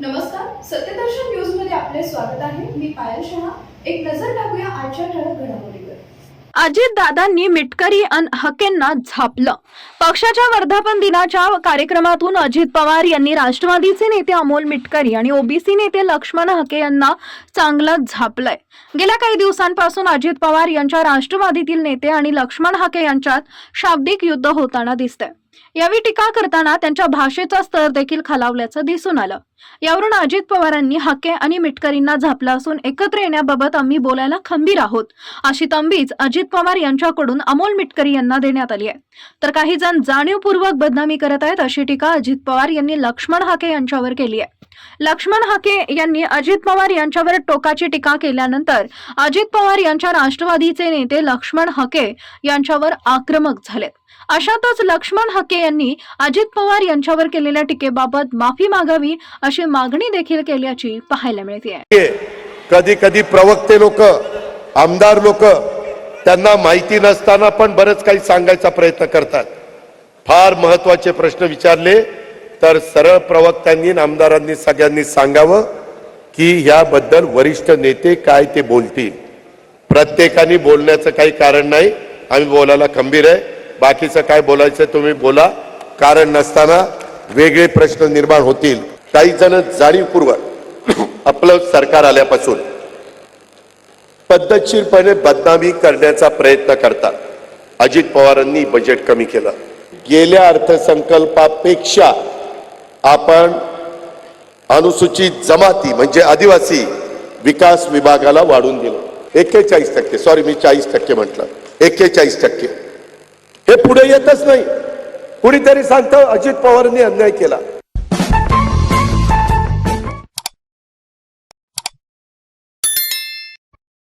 नमस्कार सत्यदर्शन न्यूजमध्ये आपले स्वागत आहे. मी पायल शहा. एक नजर टाकूया आजच्या ठळक घडामोडीवर. अजित दादांनी मिटकरी अन हकेंना झापलं. पक्षाच्या वर्धापन दिनाच्या कार्यक्रमातून अजित पवार यांनी राष्ट्रवादीचे नेते अमोल मिटकरी आणि ओबीसी नेते लक्ष्मण हके यांना चांगलं झापलंय. गेल्या काही दिवसांपासून अजित पवार यांच्या राष्ट्रवादीतील नेते आणि लक्ष्मण हके यांच्यात शाब्दिक युद्ध होताना दिसतंय. यावेळी टीका करताना त्यांच्या भाषेचा स्तर देखील खालावल्याचं दिसून आलं. यावरून अजित पवारांनी हके आणि मिटकरींना झापला असून एकत्र येण्याबाबत आम्ही बोलायला खंबीर आहोत अशी तंबीज अजित पवार यांच्याकडून अमोल मिटकरी यांना देण्यात आली आहे. तर काही जण जाणीवपूर्वक बदनामी करत आहेत अशी टीका अजित पवार यांनी लक्ष्मण हाके यांच्यावर केली आहे. लक्ष्मण हाके यांनी अजित पवार यांच्यावर टोकाची टीका केल्यानंतर अजित पवार यांच्या राष्ट्रवादीचे नेते लक्ष्मण हके यांच्यावर आक्रमक झालेत. अशातच लक्ष्मण हके यांनी अजित पवार यांच्यावर केलेल्या टीकेबाबत माफी मागावी अशी मागणी देखील केल्याची पाहायला मिळते. कधी कधी प्रवक्ते लोक आमदार लोक त्यांना माहिती नसताना पण बरंच काही सांगायचा प्रयत्न करतात. फार महत्त्वाचे प्रश्न विचारले तर सरळ प्रवक्त्यांनी आमदारांनी सगळ्यांनी सांगावं की ह्याबद्दल वरिष्ठ नेते काय ते बोलतील. प्रत्येकाने बोलण्याचं काही कारण नाही आम्ही बोलायला खंबीर आहे. बाकीचं काय बोलायचं तुम्ही बोला. कारण नसताना वेगळे प्रश्न निर्माण होतील. काही जण जाणीवपूर्वक आपलं सरकार आल्यापासून पद्धतशीरपणे बदनामी करण्याचा प्रयत्न करतात. अजित पवारांनी बजेट कमी केलं. गेल्या अर्थसंकल्पापेक्षा आपण अनुसूचित जमाती म्हणजे आदिवासी विकास विभागाला वाढून दिलं. एक्केचाळीस टक्के सॉरी मी चाळीस टक्के म्हटलं. एक्केचाळीस टक्के. पुढे येतच नाही. कुणीतरी सांगतं अजित पवारांनी अन्याय केला.